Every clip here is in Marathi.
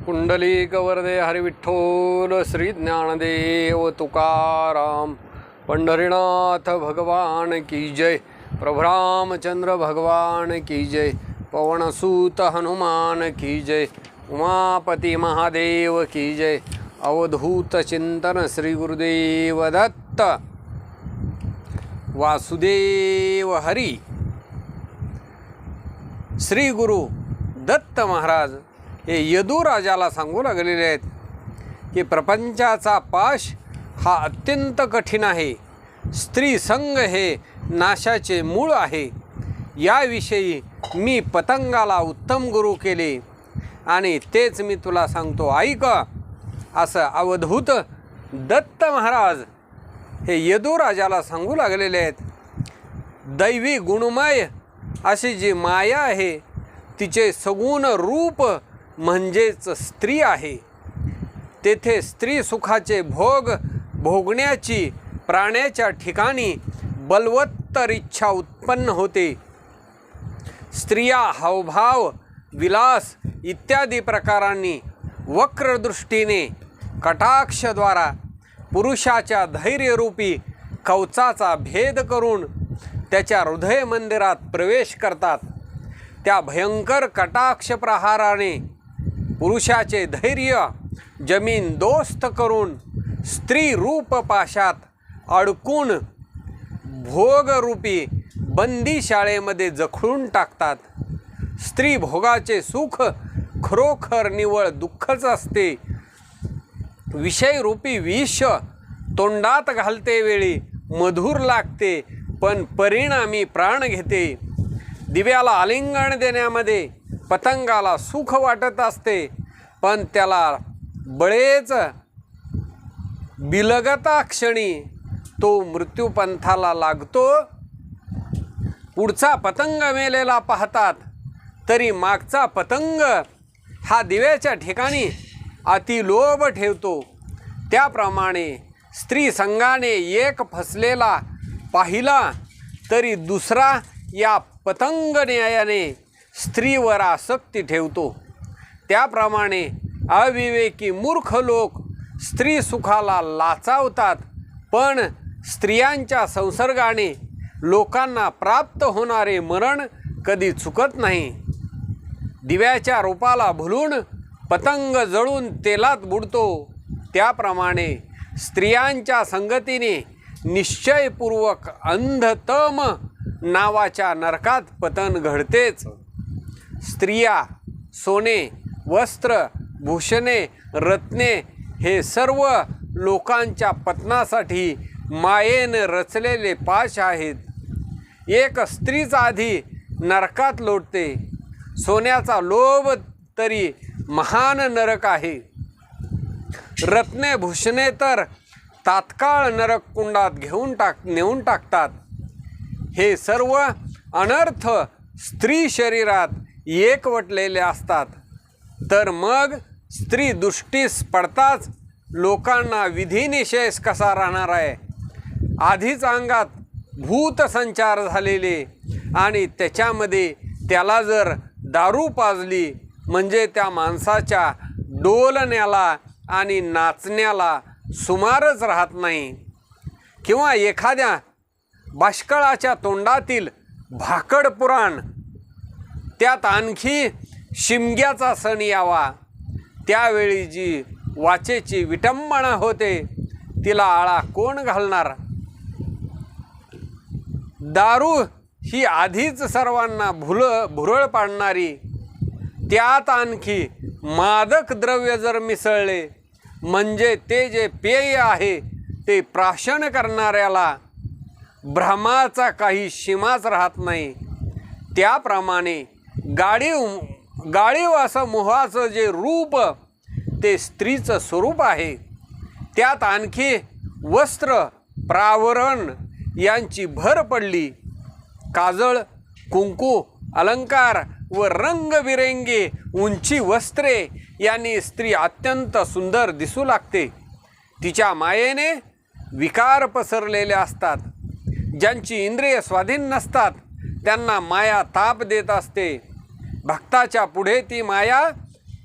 कुंडली कवरदे हरिविठ्ठोल श्री ज्ञानदेव तुकाराम पंढरीनाथ भगवान की जय प्रभरामचंद्र भगवान की जय पवनसूत हनुमान की जय उमापती महादेव की जय अवधूत चिंतन श्री गुरुदेव दत्त वासुदेव हरी श्री गुरु दत्त महाराज हे यदुराजाला सांगू लागलेले आहेत की प्रपंचाचा पाश हा अत्यंत कठीण आहे. स्त्री संघ हे नाशाचे मूळ आहे. याविषयी मी पतंगाला उत्तम गुरु केले आणि तेच मी तुला सांगतो. ऐक असं अवधूत दत्त महाराज हे यदुराजाला सांगू लागलेले आहेत. दैवी गुणमय अशी जी माया आहे तिचे सगुण रूप म्हणजेच स्त्री आहे तेथे स्त्री सुखाचे भोग भोगण्याची प्राण्याच्या ठिकाणी बलवत्तर इच्छा उत्पन्न होते. स्त्रिया हावभाव विलास इत्यादी प्रकारांनी वक्रदृष्टीने कटाक्षद्वारा पुरुषाच्या धैर्यरूपी कवचाचा भेद करून त्याच्या हृदय मंदिरात प्रवेश करतात. त्या भयंकर कटाक्ष प्रहाराने पुरुषाचे धैर्य जमीन दोस्त करून स्त्री रूप पाशात अडकून भोगरूपी बंदी शाळेमध्ये जखळून टाकतात. स्त्री भोगाचे सुख खरोखर निवळ दुःखच असते. विषयरूपी विष तोंडात घालते वेळी मधुर लागते पण परिणामी प्राण घेते. दिव्याला आलिंगण देण्यामध्ये पतंगाला सुख वाटत असते पण त्याला बळेच बिलगता क्षणी तो मृत्यूपंथाला लागतो. पुढचा पतंग मेलेला पाहतात तरी मागचा पतंग हा दिव्याच्या ठिकाणी अतिलोभ ठेवतो. त्याप्रमाणे स्त्री संघाने एक फसलेला पाहिला तरी दुसरा या पतंग न्यायाने स्त्रीवर आसक्ती ठेवतो. त्याप्रमाणे अविवेकी मूर्ख लोक स्त्री सुखाला लाचावतात पण स्त्रियांच्या संसर्गाने लोकांना प्राप्त होणारे मरण कधी चुकत नाही. दिव्याच्या रूपाला भुलून पतंग जळून तेलात बुडतो. त्याप्रमाणे स्त्रियांच्या संगतीने निश्चयपूर्वक अंधतम नावाच्या नरकात पतन घडतेच. स्त्रिया सोने वस्त्र भूषणे रत्ने हे सर्व लोकांच्या पतनासाठी मायेनं रचलेले पाश आहेत. एक स्त्रीच आधी नरकात लोटते. सोन्याचा लोभ तरी महान नरक आहे. रत्ने भूषणे तर तात्काळ नरक कुंडात घेऊन टाक नेऊन टाकतात. हे सर्व अनर्थ स्त्री शरीरात एकवटलेले असतात. तर मग स्त्री दृष्टीस पडताच लोकांना विधिनिषेध कसा राहणार आहे? आधीच अंगात भूतसंचार झालेले आणि त्याच्यामध्ये त्याला जर दारू पाजली म्हणजे त्या माणसाच्या डोलण्याला आणि नाचण्याला सुमारच राहत नाही. किंवा एखाद्या बाष्कळाच्या तोंडातील भाकड पुराण त्यात आणखी शिमग्याचा सण यावा. त्यावेळी जी वाचेची विटंबना होते तिला आळा कोण घालणार? दारू ही आधीच सर्वांना भुल भुरळ पाडणारी. त्यात आणखी मादक द्रव्य जर मिसळले म्हणजे ते जे पेय आहे ते प्राशन करणाऱ्याला भ्रमाचा काही सीमाच राहत नाही. त्याप्रमाणे गाडीव गाडीव असं मोहाचं जे रूप ते स्त्रीचं स्वरूप आहे. त्यात आणखी वस्त्र प्रावरण यांची भर पडली. काजळ कुंकू अलंकार व रंगबिरंगी उंची वस्त्रे यांनी स्त्री अत्यंत सुंदर दिसू लागते. तिच्या मायेने विकार पसरलेले असतात. ज्यांची इंद्रिय स्वाधीन नसतात त्यांना माया ताप देत असते. भक्ताच्या पुढे ती माया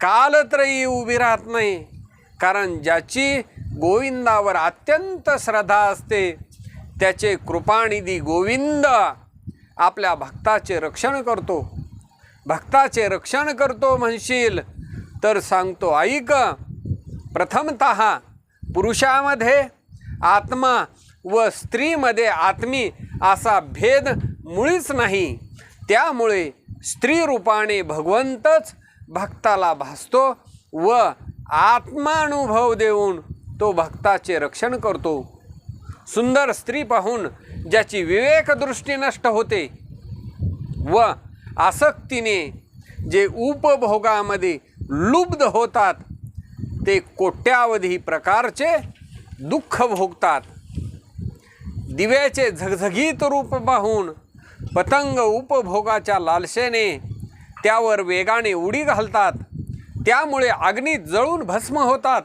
कालत्रयी उभी राहत नाही. कारण ज्याची गोविंदावर अत्यंत श्रद्धा असते त्याचे कृपानिधी गोविंद आपल्या भक्ताचे रक्षण करतो. भक्ताचे रक्षण करतो म्हणशील तर सांगतो ऐक प्रथमत पुरुषामध्ये आत्मा व स्त्रीमध्ये आत्मी असा भेद मुळीच नाही. त्यामुळे स्त्री रूपाने भगवंतच भक्ताला भासतो व आत्मानुभव देऊन तो भक्ताचे रक्षण करतो. सुंदर स्त्री पाहून ज्याची विवेकदृष्टी नष्ट होते व आसक्तीने जे उपभोगामध्ये लुब्ध होतात ते कोट्यावधी प्रकारचे दुःख भोगतात. दिव्याचे झगझगीत रूप पाहून पतंग उपभोगाच्या लालसेने त्यावर वेगाने उडी घालतात. त्यामुळे अग्नीत जळून भस्म होतात.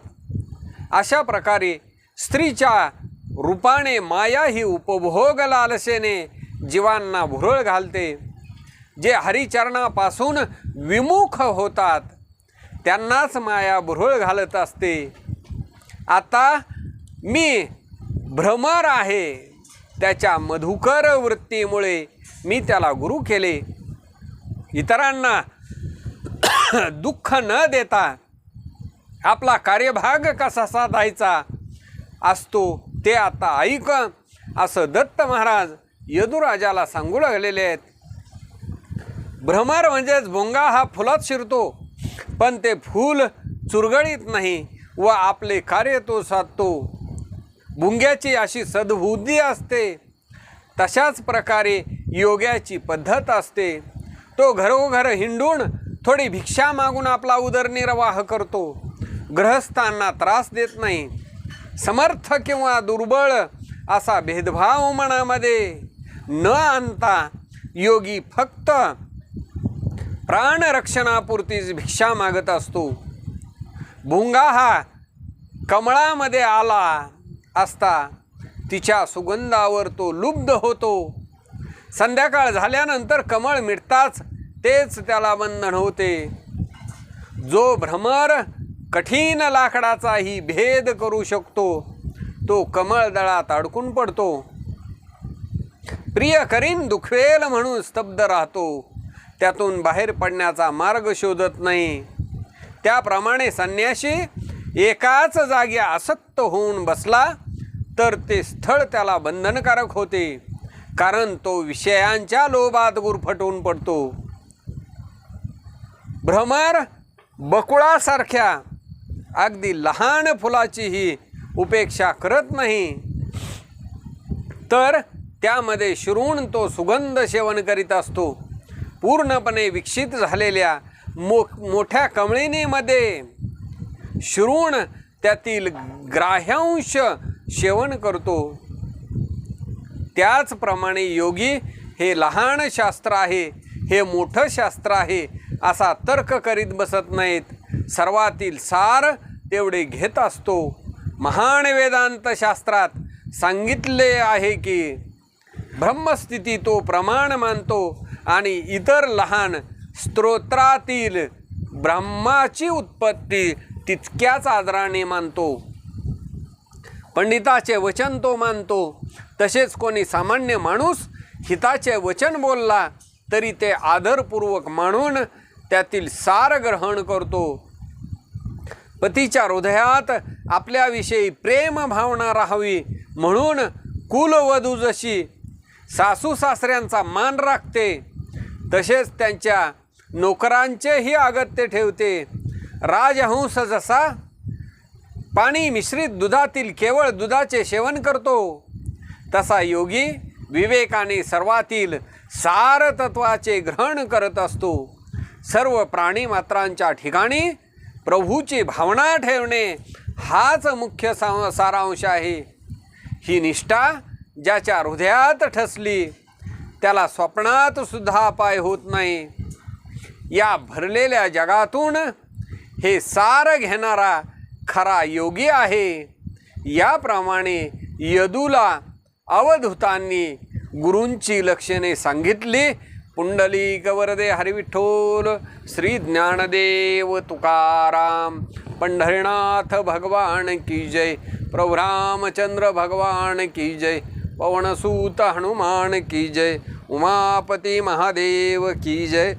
अशा प्रकारे स्त्रीच्या रूपाने माया ही उपभोग लालसेने जीवांना भुरळ घालते. जे हरिचरणापासून विमुख होतात त्यांनाच माया भुरळ घालत असते. आता मी भ्रमर आहे. त्याच्या मधुकर वृत्तीमुळे मी त्याला गुरु केले. इतरांना दुःख न देता आपला कार्यभाग कसा साधायचा असतो ते आता ऐक. असं दत्त महाराज यदुराजाला सांगू लागलेले आहेत. भ्रमर म्हणजेच भोंगा हा फुलात शिरतो पण ते फूल चुरगळीत नाही व आपले कार्य तो साधतो. भुंग्याची अशी सद्बुद्धी असते. तशाच प्रकारे योग्याची पद्धत असते. तो घरोघर हिंडून थोडी भिक्षा मागून आपला उदरनिर्वाह करतो. ग्रहस्थांना त्रास देत नाही. समर्थ किंवा दुर्बळ असा भेदभाव मनामध्ये न आणता योगी फक्त प्राणरक्षणापुरतीच भिक्षा मागत असतो. भुंगा हा कमळामध्ये आला असता तिच्या सुगंधावर तो लुब्ध होतो. संध्याकाळ झाल्यानंतर कमळ मिटताच तेच त्याला बंधन होते. जो भ्रमर कठीण लाकडाचाही भेद करू शकतो तो कमळ दळात अडकून पडतो. प्रिय करीन दुखवेल म्हणून स्तब्ध राहतो. त्यातून बाहेर पडण्याचा मार्ग शोधत नाही. त्याप्रमाणे संन्याशी एकाच जागी आसक्त होऊन बसला तर ते स्थळ त्याला बंधनकारक होते. कारण तो विषयांच्या लोभात गुरफटून पडतो. भ्रमर बकुळासारख्या अगदी लहान फुलाचीही उपेक्षा करत नाही. तर त्यामध्ये शिरून तो सुगंध सेवन करीत असतो. पूर्णपणे विकसित झालेल्या मो मोठ्या कमळिनीमध्ये शिरून त्यातील ग्राह्यांश सेवन करतो. त्याचप्रमाणे योगी हे लहान शास्त्र आहे हे मोठं शास्त्र आहे असा तर्क करीत बसत नाहीत. सर्वातील सार तेवढे घेत असतो. महान वेदांत शास्त्रात सांगितले आहे की ब्रह्मस्थिती तो प्रमाण मानतो आणि इतर लहान स्तोत्रातील ब्रह्माची उत्पत्ती तितक्याच आदराने मानतो. पंडिताचे वचन तो मानतो. तसेच कोणी सामान्य माणूस हिताचे वचन बोलला तरी ते आदरपूर्वक मानून त्यातील सार ग्रहण करतो. पतीच्या हृदयात आपल्याविषयी प्रेम भावना राहावी म्हणून कुलवधू जशी सासू सासऱ्यांचा मान राखते तसेच त्यांच्या नोकरांचेही अगत्य ठेवते. राजहंस जसा पाणी मिश्रित दुधातील केवळ दुधाचे सेवन करतो तसा योगी विवेकाने सर्वातील सारतत्वाचे ग्रहण करत असतो. सर्व प्राणीमात्रांच्या ठिकाणी प्रभूची भावना ठेवणे हाच मुख्य सा सारांश आहे. ही निष्ठा ज्याच्या हृदयात ठसली त्याला स्वप्नात सुद्धा अपाय होत नाही. या भरलेल्या जगातून हे सार घेणारा खरा योगी आहे. याप्रमाणे यदूला अवधूतांनी गुरूंची लक्षणे सांगितली. पुंडलिक वरदे हरिविठ्ठोल श्री ज्ञानदेव तुकाराम पंढरीनाथ भगवान की जय प्रभु रामचंद्र भगवान की जय पवनसूत हनुमान की जय उमापती महादेव की जय.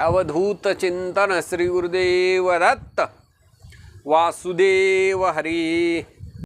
अवधूत चिंतन श्री गुरुदेव दत्त. वासुदेव हरी